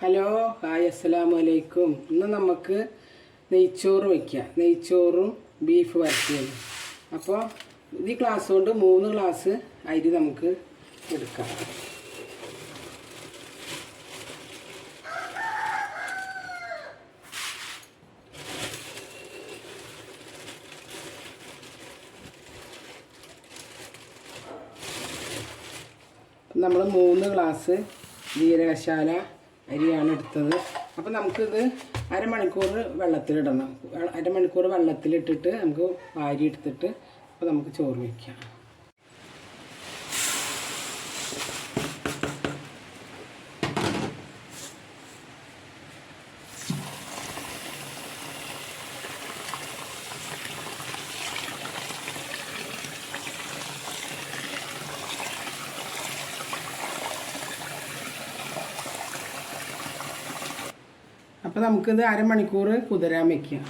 Hello hi അസ്സലാമു അലൈക്കും. ഇന്ന് നമുക്ക് നെയ്ച്ചോറ് വയ്ക്കാം നെയ്ച്ചോറും ബീഫ് വരട്ടിയതും. അപ്പോൾ ഈ ഗ്ലാസ് കൊണ്ട് മൂന്ന് ഗ്ലാസ് അരി നമുക്ക് എടുക്കാം. നമ്മൾ മൂന്ന് ഗ്ലാസ് ജീരകശാല അരിയാണ് എടുത്തത്. അപ്പോൾ നമുക്കിത് അരമണിക്കൂർ വെള്ളത്തിലിടണം. അരമണിക്കൂർ വെള്ളത്തിലിട്ടിട്ട് നമുക്ക് വാരി എടുത്തിട്ട് അപ്പോൾ നമുക്ക് ചോറ് വയ്ക്കാം അപ്പോൾ നമുക്കിത് അരമണിക്കൂർ കുതിരാൻ വെക്കാം.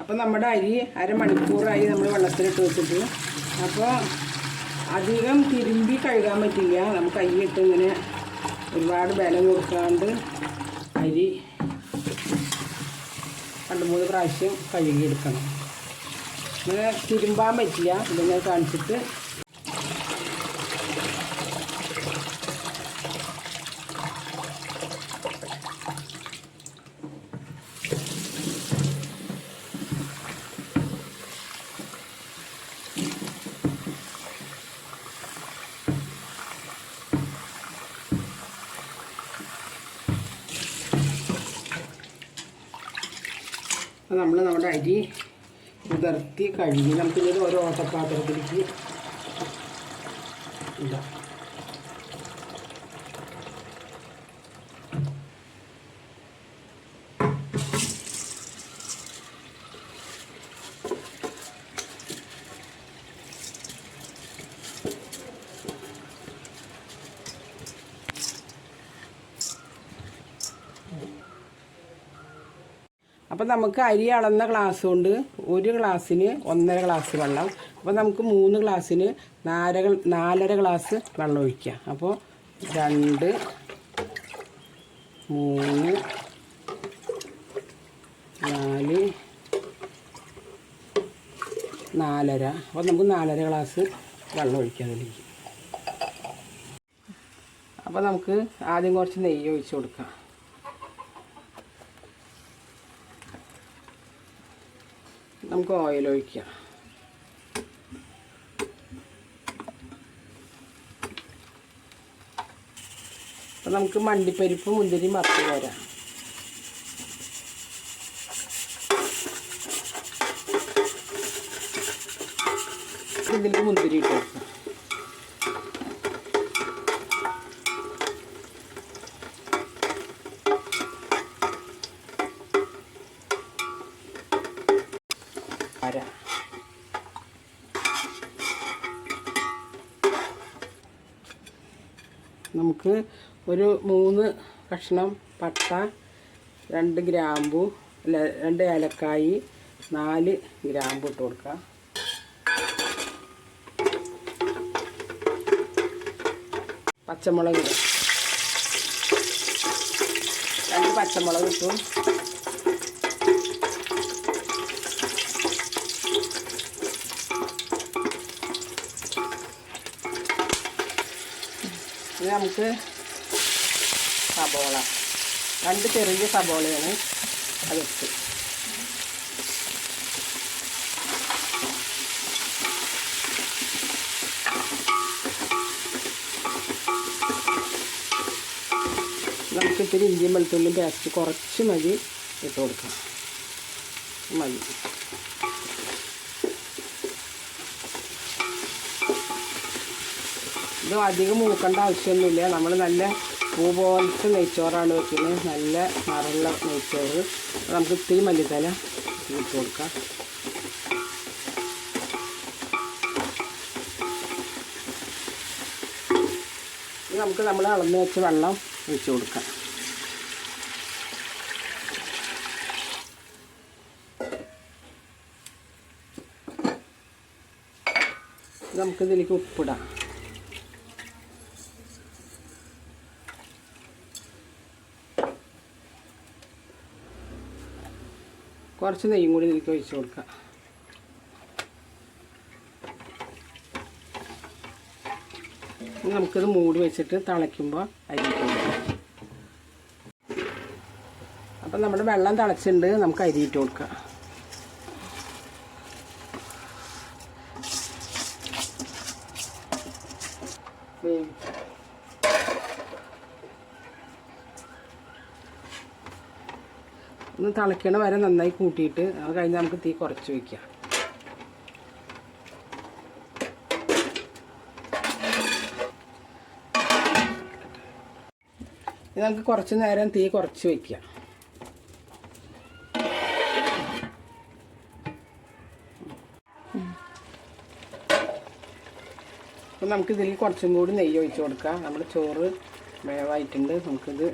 അപ്പോൾ നമ്മുടെ അരി അരമണിക്കൂറായി നമ്മൾ വെള്ളത്തിലിട്ട് വെച്ചിട്ട്. അപ്പോൾ അധികം തിരുമ്പി കഴുകാൻ പറ്റില്ല. നമുക്ക് അരിയിട്ട് ഇങ്ങനെ ഒരുപാട് ബലം കൊടുക്കാണ്ട് അരി രണ്ട് മൂന്ന് പ്രാവശ്യം കഴുകിയെടുക്കണം. ഇങ്ങനെ തിരുമ്പാൻ പറ്റില്ല. ഇതിങ്ങനെ കാണിച്ചിട്ട് നമ്മൾ നമ്മുടെ അരി കുതിർത്തി കഴുകി നമുക്കിത് ഓരോ ഓട്ടപ്പാത്രത്തിലേക്ക് ഇടാം അപ്പം നമുക്ക് അരി അളന്ന ഗ്ലാസ് കൊണ്ട് ഒരു ഗ്ലാസ്സിന് ഒന്നര ഗ്ലാസ് വെള്ളം. അപ്പോൾ നമുക്ക് മൂന്ന് ഗ്ലാസ്സിന് നാലര നാലര ഗ്ലാസ് വെള്ളം ഒഴിക്കാം. അപ്പോൾ രണ്ട് മൂന്ന് നാല് നാലര. അപ്പോൾ നമുക്ക് നാലര ഗ്ലാസ് വെള്ളം ഒഴിക്കാം അതിലേക്ക്. അപ്പോൾ നമുക്ക് ആദ്യം കുറച്ച് നെയ്യ് ഒഴിച്ച് കൊടുക്കാം. നമുക്ക് ഓയിൽ ഒഴിക്കാം അപ്പം നമുക്ക് മണ്ടിപ്പരിപ്പ് മുന്തിരി മറച്ചു വരാം ഇതിലേക്ക് മുന്തിരി ഇട്ട് നമുക്ക് ഒരു മൂന്ന് കഷ്ണം പട്ട രണ്ട് ഗ്രാമ്പു അല്ല രണ്ട് ഏലക്കായി നാല് ഗ്രാമ്പു ഇട്ട് കൊടുക്കാം പച്ചമുളക് രണ്ട് പച്ചമുളക് ഇട്ടു. നമുക്ക് സബോള. രണ്ട് ചെറിയ സബോളയാണ് അതിട്ട് നമുക്ക് ഇത്തിരി ഇഞ്ചിയും വെളുത്തുള്ളിയും പേസ്റ്റ് കുറച്ച് മതി ഇട്ട് കൊടുക്കാം. മതി. ഇത് അധികം മൂക്കേണ്ട ആവശ്യമൊന്നുമില്ല. നമ്മൾ നല്ല പൂ പോലത്തെ നെയ്ച്ചോറാണ് വെക്കുന്നത്. നല്ല നിറമുള്ള നെയ്ച്ചോറ്. നമുക്ക് ഇത്തിരി മല്ലിത്തല ഇട്ട് കൊടുക്കാം. നമുക്ക് നമ്മൾ അളന്ന് വെച്ച് വെള്ളം ഒഴിച്ച് കൊടുക്കാം. നമുക്കിതിലേക്ക് ഉപ്പിടാം. കുറച്ച് നെയ്യും കൂടി ഇതിലേക്ക് ഒഴിച്ചു കൊടുക്കുക നമുക്കിത് മൂടി വെച്ചിട്ട് തിളയ്ക്കുമ്പോൾ അരി അപ്പം നമ്മുടെ വെള്ളം തിളച്ചിട്ടുണ്ട് നമുക്ക് അരിയിട്ട് കൊടുക്കാം. ഒന്ന് തിളയ്ക്കണ വരെ നന്നായി കൂട്ടിയിട്ട് അത് കഴിഞ്ഞ് നമുക്ക് തീ കുറച്ച് വയ്ക്കാം ഇത് നമുക്ക് കുറച്ച് നേരം തീ കുറച്ച് വയ്ക്കാം അപ്പം നമുക്കിതിൽ കുറച്ചും കൂടി നെയ്യ് ഒഴിച്ച് കൊടുക്കാം. നമ്മുടെ ചോറ് വേവായിട്ടുണ്ട്. നമുക്കിത്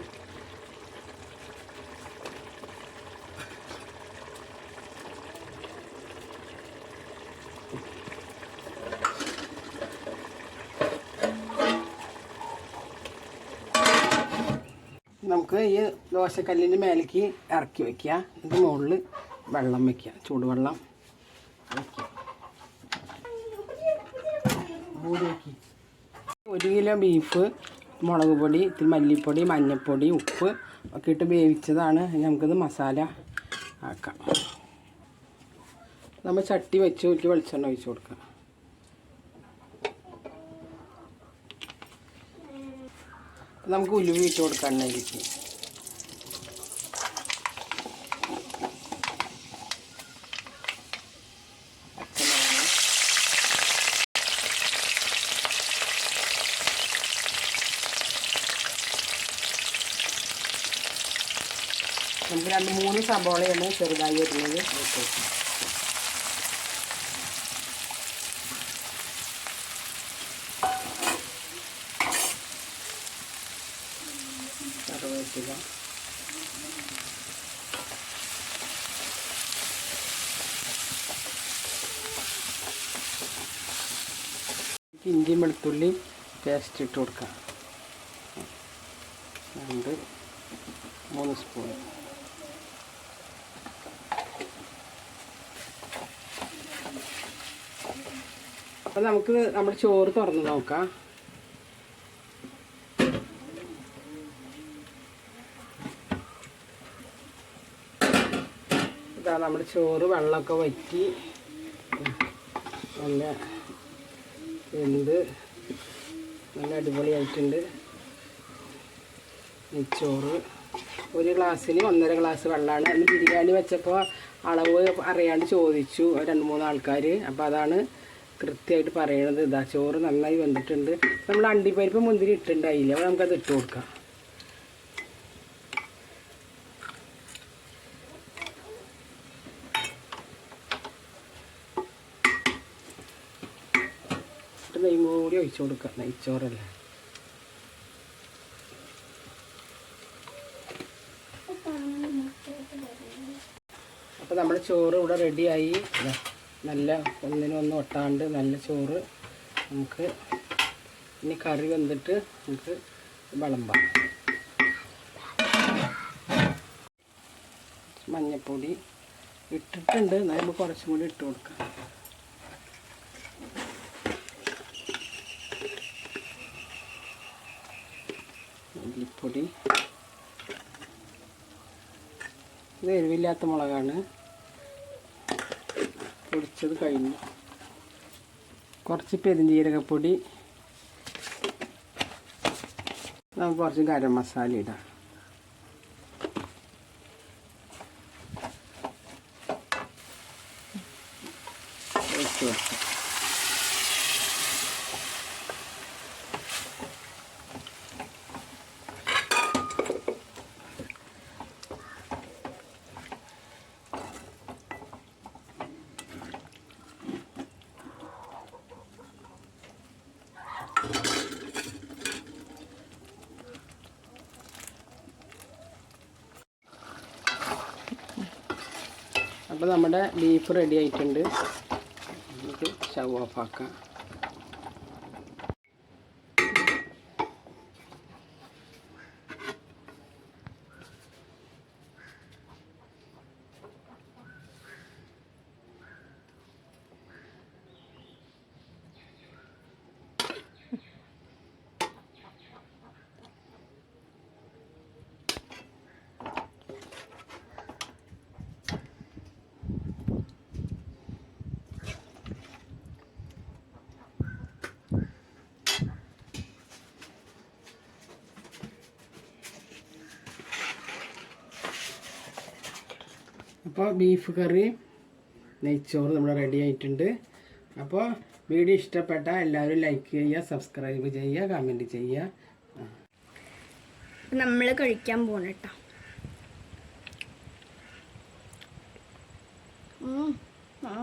നമുക്ക് ഈ ദോശക്കല്ലിന്റെ മേലേക്ക് ഇറക്കി വയ്ക്കുക ഇതിന്റെ മുകളിൽ വെള്ളം വയ്ക്കുക ചൂടുവെള്ളം ഒരു കിലോ ബീഫ് മുളക് പൊടി ഇത്തിരി മല്ലിപ്പൊടി മഞ്ഞൾപ്പൊടി ഉപ്പ് ഒക്കെ ഇട്ട് വേവിച്ചതാണ്. നമുക്കിത് മസാല ആക്കാം. നമ്മൾ ചട്ടി വെച്ച് ഒരു വെളിച്ചെണ്ണ ഒഴിച്ച് കൊടുക്കാം നമുക്ക് ഉലുവ ഇട്ട് കൊടുക്കാം എണ്ണയിലേക്ക് നമുക്ക് രണ്ട് മൂന്ന് സബോളയാണ് ചെറുതായി വരുന്നത്. ഇട്ട് കറിവേപ്പില ഇഞ്ചി വെളുത്തുള്ളി പേസ്റ്റ് ഇട്ട് കൊടുക്കാം രണ്ട് മൂന്ന് സ്പൂൺ അപ്പോൾ നമുക്ക് നമ്മുടെ ചോറ് തുറന്ന് നോക്കാം ഇതാ നമ്മുടെ ചോറ് വെള്ളമൊക്കെ വറ്റി. നല്ല എന്ത് നല്ല അടിപൊളിയായിട്ടുണ്ട്. നെയ്ച്ചോറ് ഒരു ഗ്ലാസ്സിന് ഒന്നര ഗ്ലാസ് വെള്ളമാണ്. അന്ന് ബിരിയാണി വെച്ചപ്പോൾ അളവ് അറിയാണ്ട് ചോദിച്ചു രണ്ട് മൂന്ന് ആൾക്കാർ അപ്പോൾ അതാണ് കൃത്യമായിട്ട് പറയണത്. ഇതാ ചോറ് നന്നായി വെന്തിട്ടുണ്ട്. നമ്മൾ അണ്ടിപ്പരിപ്പ് മുന്തിരി ഇട്ടുണ്ടായില്ല അപ്പോൾ നമുക്കത് ഇട്ട് കൊടുക്കാം എന്നിട്ട് നെയ്മ് കൂടി ഒഴിച്ചു കൊടുക്കുക. നെയ്ച്ചോറല്ലേ? അപ്പോൾ നമ്മുടെ ചോറ് ഇവിടെ റെഡിയായി. നല്ല ഒന്നിനൊന്ന് ഒന്നും ഒട്ടാണ്ട് നല്ല ചോറ് നമുക്ക് ഇനി കറി വെന്തിട്ട് നമുക്ക് വിളമ്പാം. മഞ്ഞൾപ്പൊടി ഇട്ടിട്ടുണ്ട്. എന്നാൽ നമുക്ക് കുറച്ചും കൂടി ഇട്ട് കൊടുക്കാം മല്ലിപ്പൊടി ഇത് എരിവില്ലാത്ത മുളകാണ്. പൊടിച്ചത് കഴിഞ്ഞു. കുറച്ച് പെരുംജീരകപ്പൊടി നമുക്ക് കുറച്ച് ഗരം മസാല ഇടാം. Thank കൊടുക്കാം. അപ്പോൾ നമ്മുടെ ബീഫ് റെഡി ആയിട്ടുണ്ട്. നമുക്ക് ഷവ് ഓഫ് ആക്കാം. അപ്പോൾ ബീഫ് കറി നെയ്ച്ചോറ് നമ്മൾ റെഡി ആയിട്ടുണ്ട്. അപ്പോൾ വീഡിയോ ഇഷ്ടപ്പെട്ട എല്ലാവരും ലൈക്ക് ചെയ്യുക സബ്സ്ക്രൈബ് ചെയ്യുക കമന്റ് ചെയ്യുക. നമ്മൾ കഴിക്കാൻ പോകണം കേട്ടോ. ആ.